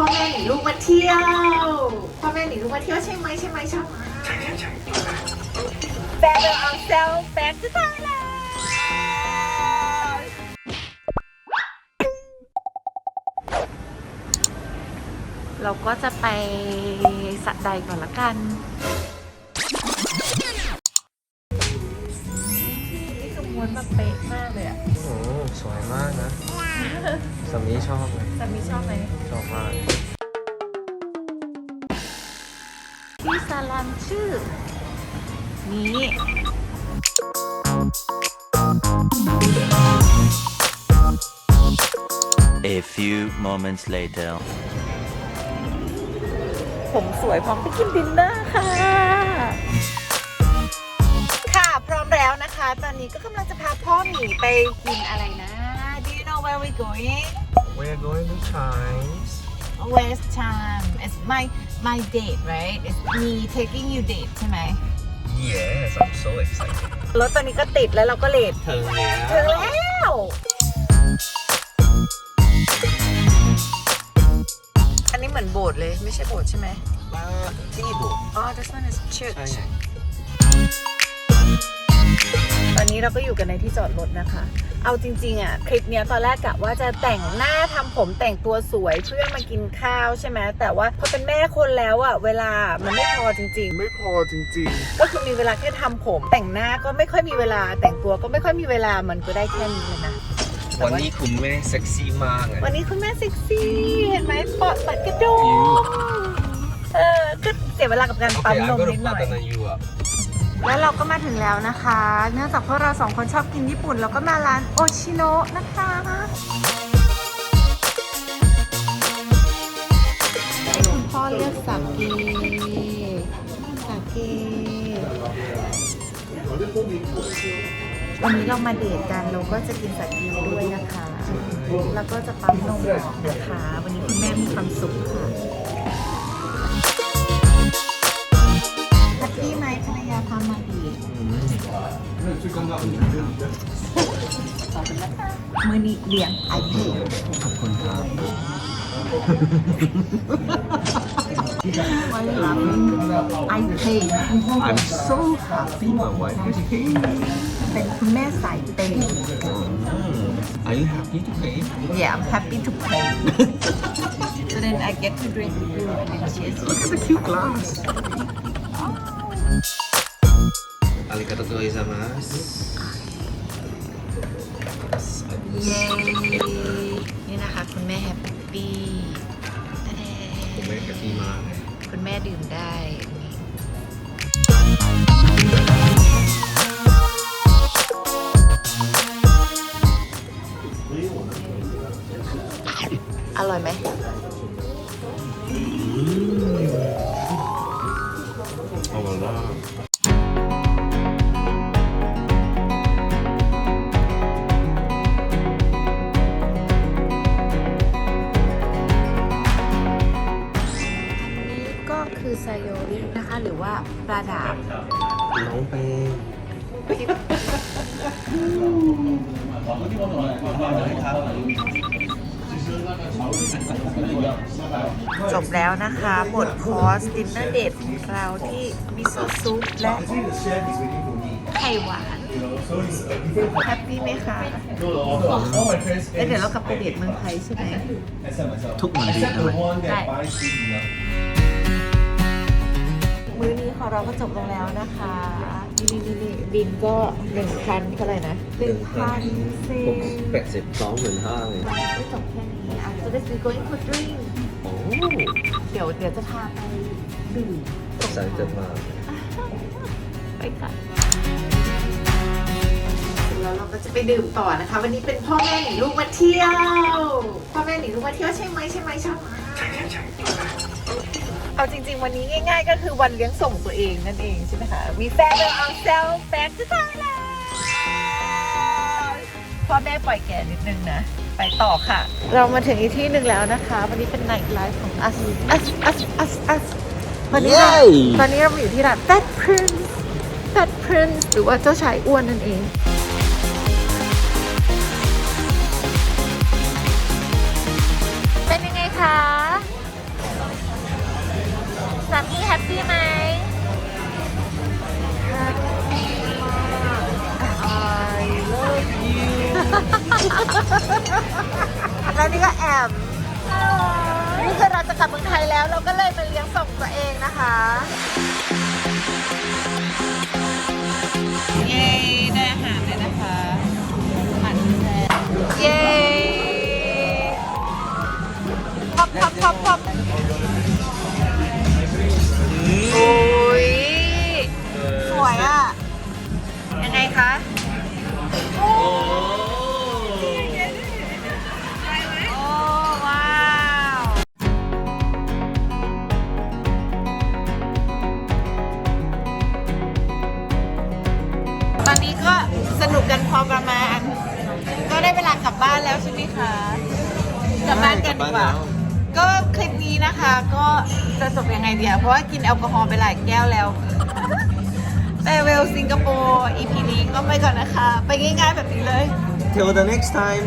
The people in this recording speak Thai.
พ่อแม่หนีลูกมาเที่ยว พ่อแม่หนีลูกมาเที่ยวใช่ไหมใช่ไหมใชอบไหมใช่ใช่ใช่ Better ourselves back to Thailand เราก็จะไปสัตว์ใดก่อนละกัน นี่คือม้วนแบบเป๊ะมากเลยอะ โอ้สวยมากนะ สามีชอบเลยสามีชอบไหมชอบมากที่ซาลอนชื่อ นี้ A few moments later. ผมสวยพร้อมไปกินดินเนอร์ค่ะ ค่ะพร้อมแล้วนะคะ ตอนนี้ก็กำลังจะพาพ่อหมีไปกินอะไรนะ Do you know where we going We're going to Chinese West Cham It's my my date right It's me taking you date ใช่ไหม Yes I'm so excited รถตอนนี้ก็ติดแล้วเราก็เลท ถึงแล้วถึงแล้ว อันนี้เหมือนโบสถ์เลย ไม่ใช่โบสถ์ใช่ไหม มาที่บุก อ๋อ this one is church ใช่ตอ นนี้เราก็อยู่กันในที่จอดรถนะคะ เอาจริงๆอะคลิปเนี้ยตอนแรกกะว่าจะแต่งหน้าทำผมแต่งตัวสวยเพื่อมากินข้าวใช่ไหมแต่ว่าพอเป็นแม่คนแล้วอะเวลามันไม่พอจริง ไม่พอจริงๆ ก็คือมีเวลาแค่ทำผม แต่งหน้าก็ไม่ค่อยมีเวลา แต่งตัวก็ไม่ค่อยมีเวลามันก็ได้แค่นี้เลยนะ ๆ วันนี้คุณแม่เซ็กซี่มากเลยวันนี้คุณแม่เซ็กซี่เห็นไหมปอดปัดกระโดงเออก็เสียเวลากับการโอเคปั๊มน I'm ม gonna นิดหน่อย partner you up แล้วเราก็มาถึงแล้วนะคะ เนื่องจากพวกเราสองคนชอบกินญี่ปุ่น เราก็มาร้านโอชิโนะนะคะคุณพ่อเลือกสาเกสาเกวันนี้เรามาเดทกันเราก็จะกินสาเกด้วยนะคะ แล้วก็จะปั๊มนมออกนะคะ วันนี้คุณแม่มีความสุขค่ะแฮปปี้ไหมภ รรยาพามาดีทมือนี้เลี้ยงไอเพย์ขอบคุณครับวันหลังไอเพย์ I'm so happy my wife is here เป็นคุณแม่สายเปย์ Are you happy to pay Yeah I'm happy to pay so then I get to drink with you and then cheers Look at the cute glass อาริกาโตโกอิซามัสเย้นี่นะคะคุณแม่แฮปปี้คุณแม่แฮปปี้มากคุณแม่ดื่มได้อร่อยไหมอร่อยมาก คือไซโยรินะคะ หรือว่าปลาดาบน้องเปย์จบแล้วนะคะหมดคอร์สดินเนอร์เดทของเราที่มิโซะซุปและไข่หวานแฮปปี้ไหมคะเอ้ยเดี๋ยวเรากลับไปเดทเมืองไทยใช่ไหมทุกวันดีเลยได้ มื้อนี้ของเราก็จบลงแล้วนะคะนี่นี่นี่บินก็หนึ่งพันเท่าไหร่นะหนึ่งพันเซนแปดสิบสองหมื่นห้าเลยไม่จบแค่นี้อะ so this we going for drink โอ้เดี๋ยวเดี๋ยวจะพาไปดื่มใส่จะมาไปค่ะแล้วเราก็จะไปดื่มต่อนะคะ วันนี้เป็นพ่อแม่หนีลูกมาเที่ยว พ่อแม่หนีลูกมาเที่ยวใช่ไหมใช่ไหมชอบไหมใช่ใช่ใช่ เอาจริง ๆ วันนี้ง่ายๆ ก็คือวันเลี้ยงส่งตัวเองนั่นเองใช่ไหมคะ We farewell ourselves back to Thailand พ่อแม่ปล่อยแก่นิดนึงนะ ไปต่อค่ะ เรามาถึงอีกที่หนึ่งแล้วนะคะ วันนี้เป็น night life ของ us us us us us วันนี้เราตอนนี้เราอยู่ที่ร้าน Fat Prince Fat Prince หรือว่าเจ้าชายอ้วนนั่นเองเป็นยังไงคะ ปปี้ไหม I love you แล้วนี่ก็แอมนี่คือเราจะกลับเมืองไทยแล้ว เราก็เลยมาเลี้ยงส่งตัวเองนะคะ เย้ได้อาหารเลยนะคะอาหารแท้เย้พับพับพับพับ งไงคะ โอ้โอ้ว้าวตอนนี้ก็สนุกกันพอประมาณ ก็ได้เวลากลับบ้านแล้วใช่ไหมคะกลับบ้านกันดีกว่า ก็คลิปนี้นะคะ ก็จะจบยังไงเดียวเพราะว่ากินแอลกอฮอล์ไปหลายแก้วแล้ว แฟเวลสิงคโปร์ EP นี้ก็ไปก่อนนะคะ ไปง่ายๆแบบนี้เลย Till the next time